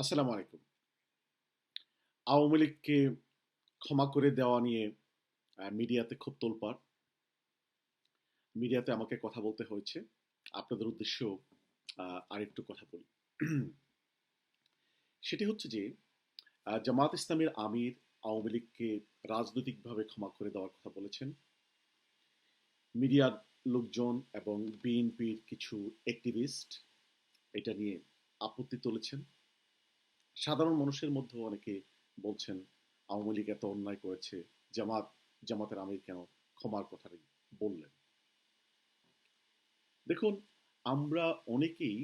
আসসালামু আলাইকুম। আওয়ামী লীগকে ক্ষমা করে দেওয়া নিয়ে মিডিয়াতে খুব তোলপাড়। মিডিয়াতে আমাকে কথা বলতে হয়েছে। আপনাদের উদ্দেশ্য আরেকটু কথা বলি। সেটি হচ্ছে যে জামাত ইসলামের আমির আওয়ামী লীগকে রাজনৈতিকভাবে ক্ষমা করে দেওয়ার কথা বলেছেন। মিডিয়ার লোকজন এবং বিএনপির কিছু অ্যাক্টিভিস্ট এটা নিয়ে আপত্তি তুলেছেন। সাধারণ মানুষের মধ্যেও অনেকে বলছেন, আওয়ামী লীগ এত অন্যায় করেছে, জামাত, জামাতের আমির কেন? ক্ষমার কথাটাই বললেন। দেখুন, আমরা অনেকেই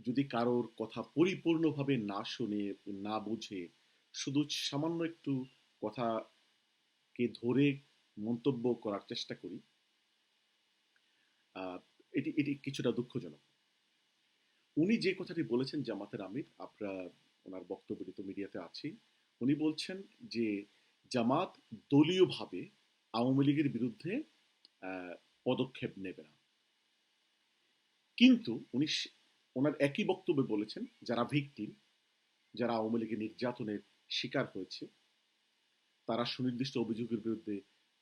যদি কারোর কথা পরিপূর্ণভাবে না শুনে, না বুঝে, শুধু সামান্য একটু কথাকে ধরে মন্তব্য করার চেষ্টা করি এটি এটি কিছুটা দুঃখজনক। উনি যে কথাটি বলেছেন জামাতের আমির আপনারা ওনার বক্তব্যটি তো মিডিয়াতে আছি, উনি বলছেন যে জামাত দলীয়ভাবে আওয়ামী লীগের বিরুদ্ধে পদক্ষেপ নেবে না। কিন্তু উনি ওনার একই বক্তব্যে বলেছেন, যারা ভিকটিম, যারা আওয়ামী লীগের নির্যাতনের শিকার হয়েছে, তারা সুনির্দিষ্ট অভিযোগের বিরুদ্ধে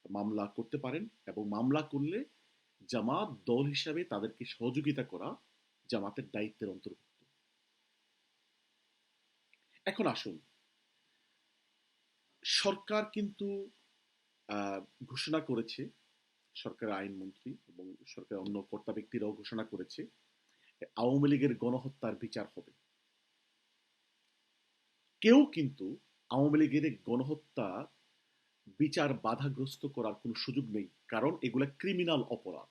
মামলা করতে পারেন এবং মামলা করলে জামাত দল হিসাবে তাদেরকে সহযোগিতা করা জামাতের দায়িত্বের অন্তর্ভুক্ত। এখন আসুন। সরকার কিন্তু ঘোষণা করেছে, সরকারের আইনমন্ত্রী এবং সরকারের অন্য কর্তা ব্যক্তিরাও ঘোষণা করেছে আওয়ামী লীগের গণহত্যার বিচার হবে। কেউ কিন্তু আওয়ামী লীগের গণহত্যা বিচার বাধাগ্রস্ত করার কোনো সুযোগ নেই, কারণ এগুলা ক্রিমিনাল অপরাধ।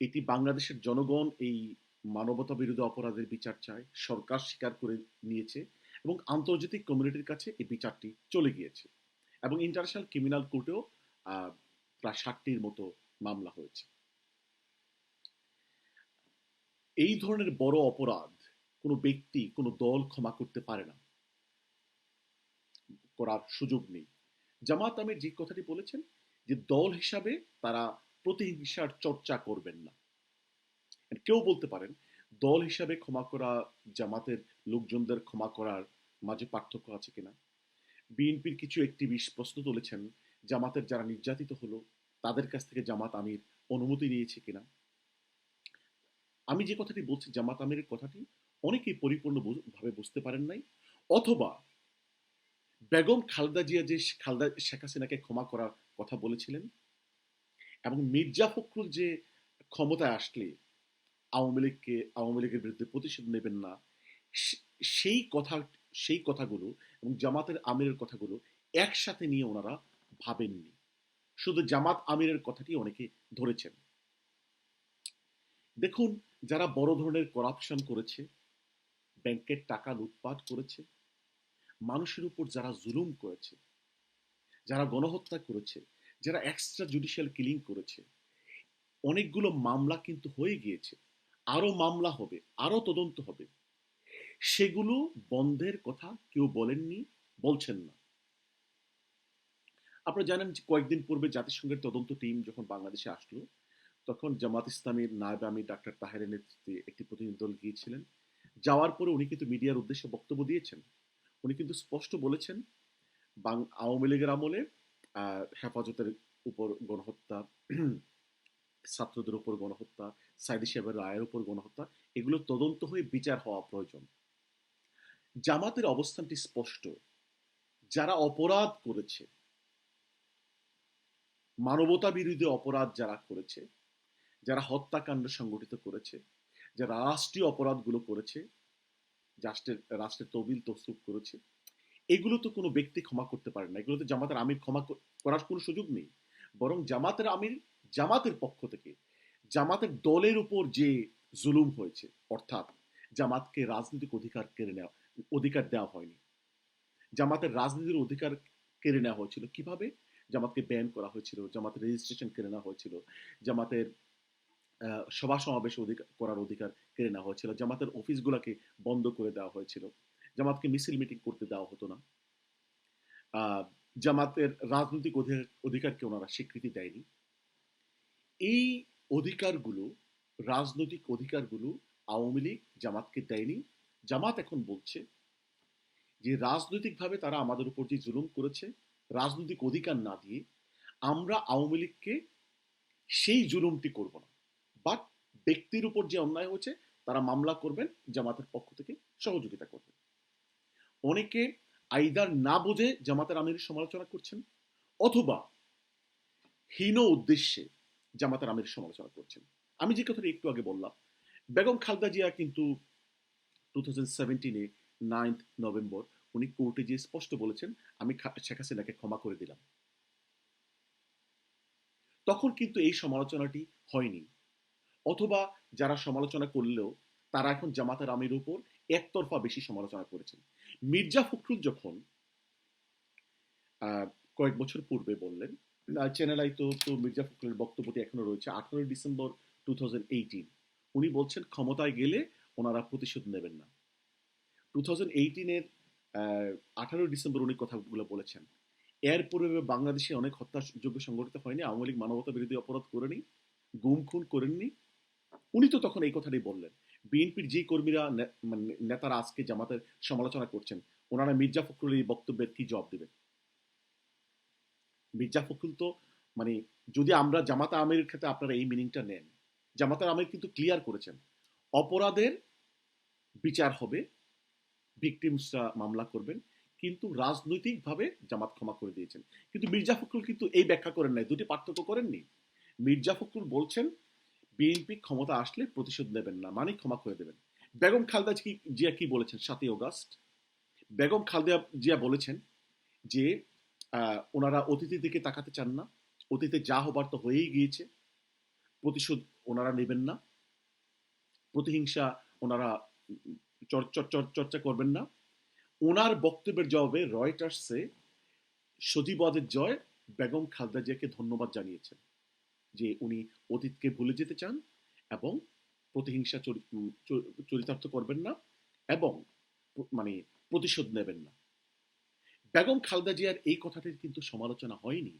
এটি বাংলাদেশের জনগণ এই মানবতা বিরোধী অপরাধের বিচার চায়, সরকার স্বীকার করে নিয়েছে এবং আন্তর্জাতিক কমিউনিটির কাছে এই বিচারটি চলে গিয়েছে এবং ইন্টারন্যাশনাল ক্রিমিনাল কোর্টেও প্রায় ষাটটির মতো মামলা হয়েছে। এই ধরনের বড় অপরাধ কোনো ব্যক্তি, কোনো দল ক্ষমা করতে পারে না। করার সুযোগ নেই। জামাত আমির যে কথাটি বলেছেন যে দল হিসাবে তারা প্রতিহিংসার চর্চা করবেন না। কেউ বলতে পারেন, দল হিসাবে ক্ষমা করা, জামাতের লোকজনদের ক্ষমা করার মাঝে পার্থক্য আছে কিনা? বিএনপির কিছু একটিভিস্ট প্রশ্ন তুলেছেন, জামাতের যারা নির্যাতিত হলো, তাদের কাছ থেকে জামাত আমির অনুমতি নিয়েছে কিনা? আমি যে কথাটি বলছি, জামাত আমিরের কথাটি অনেকেই পরিপূর্ণ ভাবে বুঝতে পারেন নাই, অথবা বেগম খালেদা জিয়া যে খালেদা, শেখ হাসিনাকে ক্ষমা করার কথা বলেছিলেন এবং মির্জা ফখরুল যে ক্ষমতায় আসলে আওয়ামী লীগকে, আওয়ামী লীগের বিরুদ্ধে প্রতিশোধ নেবেন না সেই কথা, সেই কথাগুলো এবং জামাতের আমিরের কথাগুলো একসাথে নিয়ে ওনারা ভাবেননি। শুধু জামাত আমিরের কথাটি অনেকে ধরেছেন। দেখুন, যারা বড় ধরনের করাপশন করেছে, ব্যাংকের টাকা লুটপাট করেছে, মানুষের উপর যারা জুলুম করেছে, যারা গণহত্যা করেছে যারা এক্সট্রা জুডিশিয়াল কিলিং করেছে, অনেকগুলো মামলা কিন্তু হয়ে গিয়েছে। আরও মামলা হবে, আরও তদন্ত হবে। সেগুলো বন্ধের কথা কেউ বলেননি, বলছেন না। আপনারা জানেন যে কয়েকদিন পূর্বে জাতিসংঘের তদন্ত টিম যখন বাংলাদেশে আসলো, তখন জামাত ইসলামের নায়ব আমি ডাক্তার তাহেরের নেতৃত্বে একটি প্রতিনিধি দল গিয়েছিলেন। যাওয়ার পরে উনি কিন্তু মিডিয়ার উদ্দেশ্যে বক্তব্য দিয়েছেন। উনি কিন্তু স্পষ্ট বলেছেন আওয়ামী লীগের আমলে হেফাজতের উপর গণহত্যা, ছাত্রদের উপর গণহত্যা, সাইদি সাহেবের রায়ের উপর গণহত্যা, এগুলো তদন্ত হয়ে বিচার হওয়া প্রয়োজন। জামাতের অবস্থানটি স্পষ্ট। যারা অপরাধ করেছে, মানবতা বিরোধী অপরাধ যারা করেছে, যারা হত্যাকাণ্ড সংগঠিত করেছে, যারা রাষ্ট্রীয় অপরাধগুলো করেছে, রাষ্ট্রের রাষ্ট্রের তবিল তসরুপ করেছে এগুলো তো কোনো ব্যক্তি ক্ষমা করতে পারে না। এগুলো তো জামাতের আমির ক্ষমা করার কোনো সুযোগ নেই। বরং জামাতের আমির জামাতের পক্ষ থেকে জামাতের দলের উপর যে জুলুম হয়েছে, অর্থাৎ জামাতকে রাজনৈতিক অধিকার কেড়ে নেওয়া, অধিকার দেওয়া হয়নি। জামাতের রাজনীতির অধিকার কেড়ে নেওয়া হয়েছিল কীভাবে? জামাতকে ব্যান করা হয়েছিল, জামাতের রেজিস্ট্রেশন কেড়ে নেওয়া হয়েছিল, জামাতের সভা সমাবেশ অধিকার করার অধিকার কেড়ে নেওয়া হয়েছিল, জামাতের অফিসগুলোকে বন্ধ করে দেওয়া হয়েছিল। জামাতকে মিছিল মিটিং করতে দেওয়া হতো না। জামাতের রাজনৈতিক অধিকারকে ওনারা স্বীকৃতি দেয়নি। এই অধিকারগুলো, রাজনৈতিক অধিকারগুলো আওয়ামী লীগ জামাতকে দেয়নি। জামাত এখন বলছে যে, রাজনৈতিকভাবে তারা আমাদের উপর যে জুলুম করেছে, রাজনৈতিক অধিকার না দিয়ে আমরা আওয়ামী লীগকে সেই জুলুমটি করব না। বাট ব্যক্তির উপর যে অন্যায় হয়েছে, তারা মামলা করবেন, জামাতের পক্ষ থেকে সহযোগিতা করবেন। অনেকে আইদার না বুঝে জামাতের আমিরের সমালোচনা করছেন অথবা হীন উদ্দেশ্যে জামাতের আমিরের সমালোচনা করছেন। আমি যে কথাটা একটু আগে বললাম, বেগম খালদা জিয়া কিন্তু টু থাউজেন্ড সেভেন্টিনে নাইন্থ নভেম্বর উনি কোর্টে গিয়ে স্পষ্ট বলেছেন, আমি শেখ হাসিনাকে ক্ষমা করে দিলাম। তখন কিন্তু এই সমালোচনাটি হয়নি। অথবা যারা সমালোচনা করলেও তারা এখন জামাতের আমির উপর একতরফা বেশি সমালোচনা করেছেন। মির্জা ফখরুল যখন কয়েক বছর পূর্বে বললেন চ্যানেল আই তো তো মির্জা ফখরুলের বক্তব্যটি এখনও রয়েছে, আঠারোই ডিসেম্বর টু উনি বলছেন ক্ষমতায় গেলে ওনারা প্রতিশোধ নেবেন না। টু থাউজেন্ড এইটিনের আঠারোই ডিসেম্বর উনি কথাগুলো বলেছেন। এর পূর্বে বাংলাদেশে অনেক হত্যাযোগ্য সংগঠিত হয়নি, আওয়ামী লীগ মানবতা বিরোধী অপরাধ করেনি, গুম খুন করেননি। উনি তো তখন এই কথাটাই বললেন। বিএনপির যে কর্মীরা মানে নেতারা আজকে জামাতের সমালোচনা করছেন, ওনারা মির্জা ফখরুলের এই বক্তব্যের কি জবাব দেবেন? মির্জা ফখরুল তো মানে যদি আমরা জামাতা আমিরের ক্ষেত্রে আপনারা এই মিনিংটা নেন জামাতার আমির কিন্তু ক্লিয়ার করেছেন, অপরাধের বিচার হবে ভিকটিমসরা মামলা করবেন, কিন্তু রাজনৈতিকভাবে জামাত ক্ষমা করে দিয়েছেন। কিন্তু মির্জা ফখরুল কিন্তু এই ব্যাখ্যা করেন নাই, দুটি পার্থক্য করেননি। মির্জা ফখরুল বলছেন বিএনপি ক্ষমতা আসলে প্রতিশোধ নেবেন না মানে ক্ষমা করে দেবেন। বেগম খালদা জিয়া কি বলেছেন সাতই অগাস্ট? বেগম খালদা জিয়া বলেছেন যে ওনারা অতীতের দিকে তাকাতে চান না, অতীতে যা হবার তো হয়েই গিয়েছে, প্রতিশোধ ওনারা নেবেন না, প্রতিহিংসা ওনারা চর্চা করবেন না। ওনার বক্তব্যের জবাবে রয়টার্সে সজীবদের জয় বেগম খালদা জিয়াকে ধন্যবাদ জানিয়েছেন। যে উনি অতীতকে ভুলে যেতে চান এবং প্রতিহিংসা চরিতার্থ করবেন না এবং মানে প্রতিশোধ নেবেন না। বেগম খালদা জিয়ার এই কথাটির কিন্তু সমালোচনা হয়নি।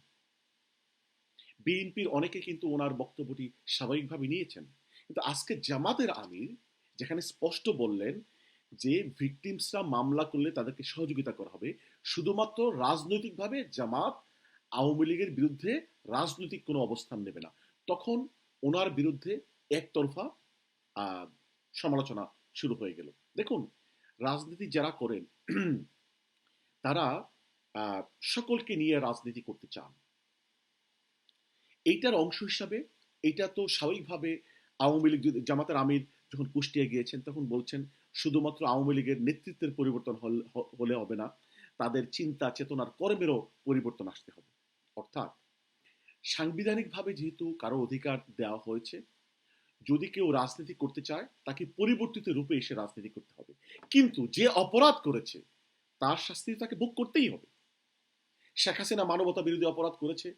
বিএনপির অনেকে কিন্তু ওনার বক্তব্যটি স্বাভাবিকভাবে নিয়েছেন। কিন্তু আজকে জামাতের আমির যেখানে স্পষ্ট বললেন যে ভিকটিমসরা মামলা করলে তাদেরকে সহযোগিতা করা হবে, শুধুমাত্র রাজনৈতিকভাবে জামাত আওয়ামী লীগের বিরুদ্ধে রাজনৈতিক কোনো অবস্থান নেবে না। তখন ওনার বিরুদ্ধে একতরফা সমালোচনা শুরু হয়ে গেল। দেখুন, রাজনীতি যারা করেন, তারা সকলকে নিয়ে রাজনীতি করতে চান। এইটার অংশ হিসাবে এটা তো স্বাভাবিকভাবে আওয়ামী লীগ জামাতের আমির যখন কুষ্টিয়া গিয়েছেন, তখন বলছেন, শুধুমাত্র আওয়ামী লীগের নেতৃত্বের পরিবর্তন হলে হবে না। তাদের চিন্তা, চেতনার কর্মেরও পরিবর্তন আসতে হবে। অর্থাৎ সাংবিধানিকভাবে যেহেতু কারও অধিকার দেওয়া হয়েছে, যদি কেউ রাজনীতি করতে চায়, তাকে পরিবর্তিত রূপে এসে রাজনীতি করতে হবে। কিন্তু যে অপরাধ করেছে, তার শাস্তি তাকে ভোগ করতেই হবে। শেখ হাসিনা মানবতা বিরোধী অপরাধ করেছে,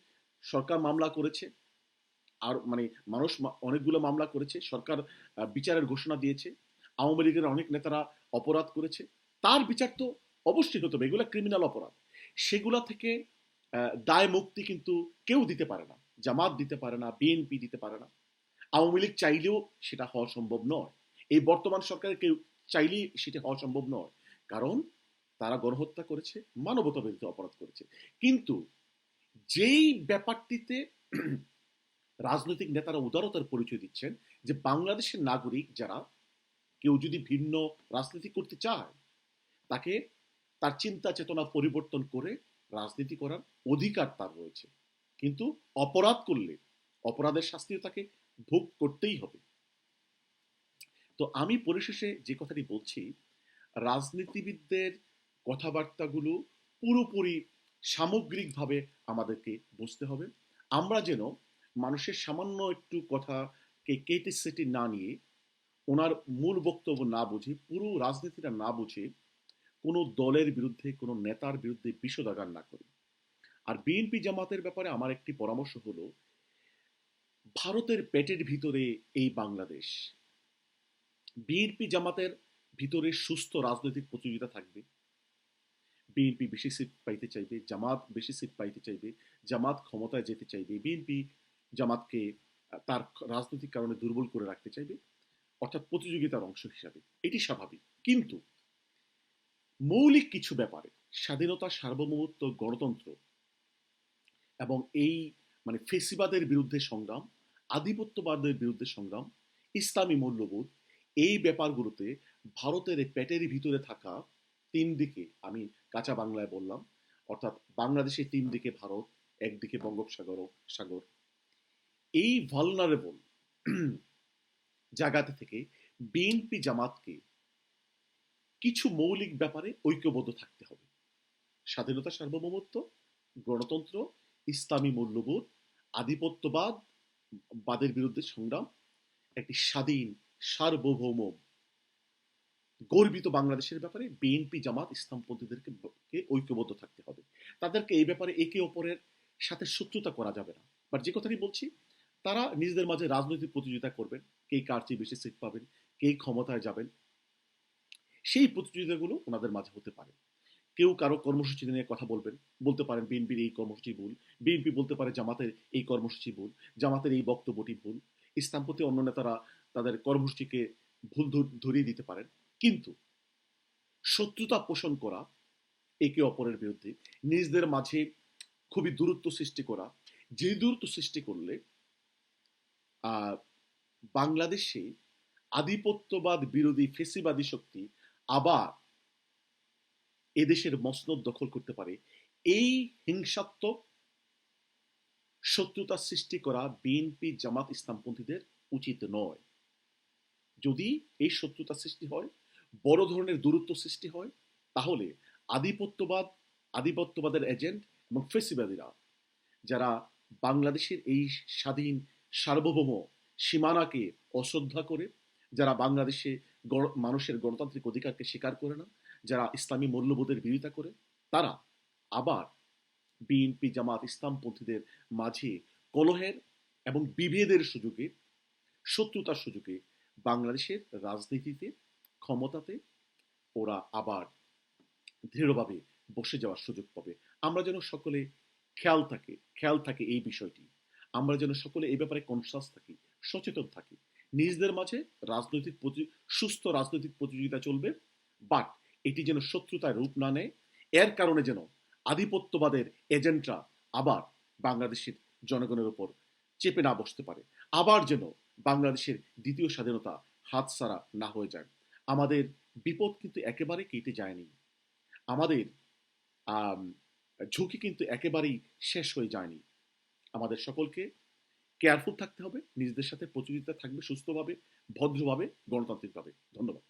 সরকার মামলা করেছে, আর মানে মানুষ অনেকগুলো মামলা করেছে, সরকার বিচারের ঘোষণা দিয়েছে, আওয়ামী লীগের অনেক নেতারা অপরাধ করেছে। তার বিচার তো অবশ্যই হতে হবে, এগুলো ক্রিমিনাল অপরাধ। সেগুলা থেকে দায় মুক্তি কিন্তু কেউ দিতে পারে না, জামাত দিতে পারে না বিএনপি দিতে পারে না। আওয়ামী লীগ চাইলেও সেটা হওয়া সম্ভব নয়। এই বর্তমান সরকারের কেউ চাইলেই সেটা হওয়া সম্ভব নয়। কারণ তারা গণহত্যা করেছে মানবতা বিরোধী অপরাধ করেছে। কিন্তু যেই ব্যাপারটিতে রাজনৈতিক নেতারা উদারতার পরিচয় দিচ্ছেন যে বাংলাদেশের নাগরিক যারা, কেউ যদি ভিন্ন রাজনীতি করতে চায়, তাকে তার চিন্তা চেতনা পরিবর্তন করে রাজনীতি করার অধিকার তার রয়েছে। কিন্তু অপরাধ করলে, অপরাধের শাস্তিও তাকে ভোগ করতেই হবে। তো আমি পরিশেষে যে কথাটি বলছি, রাজনীতিবিদদের কথাবার্তাগুলো পুরোপুরি সামগ্রিকভাবে আমাদেরকে বুঝতে হবে। আমরা যেন মানুষের সামান্য একটু কথাকে কেটে সেটি না নিয়ে, ওনার মূল বক্তব্য না বুঝে, পুরো রাজনীতিটা না বুঝে কোনো দলের বিরুদ্ধে, কোনো নেতার বিরুদ্ধে বিষোদাগার না করি। আর বিএনপি জামাতের ব্যাপারে আমার একটি পরামর্শ হলো, ভারতের পেটের ভিতরে এই বাংলাদেশ। বিএনপি জামাতের ভিতরে সুস্থ রাজনৈতিক প্রতিযোগিতা থাকবে। বিএনপি বেশি সিট পাইতে চাইবে, জামাত বেশি সিট পাইতে চাইবে, জামাত ক্ষমতায় যেতে চাইবে বিএনপি জামাতকে তার রাজনৈতিক কারণে দুর্বল করে রাখতে চাইবে, অর্থাৎ প্রতিযোগিতার অংশ হিসাবে। এটি স্বাভাবিক। কিন্তু মৌলিক কিছু ব্যাপারে স্বাধীনতা, সার্বভৌমত্ব, গণতন্ত্র এবং এই মানে ফেসিবাদের বিরুদ্ধে সংগ্রাম, আধিপত্যবাদের বিরুদ্ধে সংগ্রাম, ইসলামী মূল্যবোধ, এই ব্যাপারগুলোতে ভারতের পেটের ভিতরে থাকা তিন দিকে আমি কাঁচা বাংলায় বললাম, অর্থাৎ বাংলাদেশের তিন দিকে ভারত, একদিকে বঙ্গোপসাগর, সাগর। এই ভালনারেবল জায়গাতে থেকে বিএনপি জামাতকে কিছু মৌলিক ব্যাপারে ঐক্যবদ্ধ থাকতে হবে। স্বাধীনতা সার্বভৌমত্ব, গণতন্ত্র, ইসলামী মূল্যবোধ, আধিপত্যবাদ, বাদের বিরুদ্ধে সংগ্রাম, একটি স্বাধীন, সার্বভৌম, গর্বিত বাংলাদেশের ব্যাপারে বিএনপি জামাত ইসলামপন্থীদেরকে ঐক্যবদ্ধ থাকতে হবে। তাদেরকে এই ব্যাপারে একে অপরের সাথে শত্রুতা করা যাবে না। বাট যে কথাটি বলছি, তারা নিজেদের মাঝে রাজনৈতিক প্রতিযোগিতা করবেন, কে কার চেয়ে বেশি সিট পাবেন, কে ক্ষমতায় যাবেন সেই প্রতিযোগিতাগুলো ওনাদের মাঝে হতে পারে। কেউ কারও কর্মসূচি নিয়ে কথা বলবেন, বলতে পারেন বিএনপির এই কর্মসূচি ভুল, বিএনপি বলতে পারে জামাতের এই কর্মসূচি ভুল, জামাতের এই বক্তব্যটি ভুল, ইসলামপন্থী অন্য নেতারা তাদের কর্মসূচিকে ভুল ধরিয়ে দিতে পারেন। কিন্তু শত্রুতা পোষণ করা, একে অপরের বিরুদ্ধে, নিজেদের মাঝে খুবই দূরত্ব সৃষ্টি করা, যে দূরত্ব সৃষ্টি করলে বাংলাদেশে আধিপত্যবাদ বিরোধী ফেসিবাদী শক্তি আবার এদেশের মসনদ দখল করতে পারে। এই হিংসাত্মক শত্রুতা সৃষ্টি করা বিএনপি জামাত ইসলামপন্থীদের উচিত নয়। যদি এই শত্রুতা সৃষ্টি হয়, বড় ধরনের দূরত্ব সৃষ্টি হয়, তাহলে আধিপত্যবাদ, আধিপত্যবাদের এজেন্ট এবং ফেসিবাদীরা, যারা বাংলাদেশের এই স্বাধীন সার্বভৌম সীমানাকে অশ্রদ্ধা করে, যারা বাংলাদেশে মানুষের গণতান্ত্রিক অধিকারকে স্বীকার করে না, যারা ইসলামী মূল্যবোধের বিরোধিতা করে, তারা আবার বিএনপি, জামাত ইসলামপন্থীদের মাঝে কলহের এবং বিভেদের সুযোগে, শত্রুতার সুযোগে বাংলাদেশের রাজনীতিতে, ক্ষমতাতে ওরা আবার দৃঢ়ভাবে বসে যাওয়ার সুযোগ পাবে। আমরা যেন সকলে খেয়াল থাকে খেয়াল থাকে এই বিষয়টি। আমরা যেন সকলে এই ব্যাপারে কনসাস থাকি, সচেতন থাকি। নিজেদের মাঝে রাজনৈতিক সুস্থ রাজনৈতিক প্রতিযোগিতা চলবে বাট এটি যেন শত্রুতায় রূপ না নেয়। এর কারণে যেন আধিপত্যবাদের এজেন্টরা আবার বাংলাদেশের জনগণের উপর চেপে না বসতে পারে। আবার যেন বাংলাদেশের দ্বিতীয় স্বাধীনতা হাতছাড়া না হয়ে যায়। আমাদের বিপদ কিন্তু একেবারে কেটে যায়নি। আমাদের ঝুঁকি কিন্তু একেবারেই শেষ হয়ে যায়নি। আমাদের সকলকে কেয়ারফুল থাকতে হবে নিজেদের সাথে প্রতিযোগিতা থাকবে সুস্থভাবে ভদ্রভাবে গণতান্ত্রিকভাবে। ধন্যবাদ।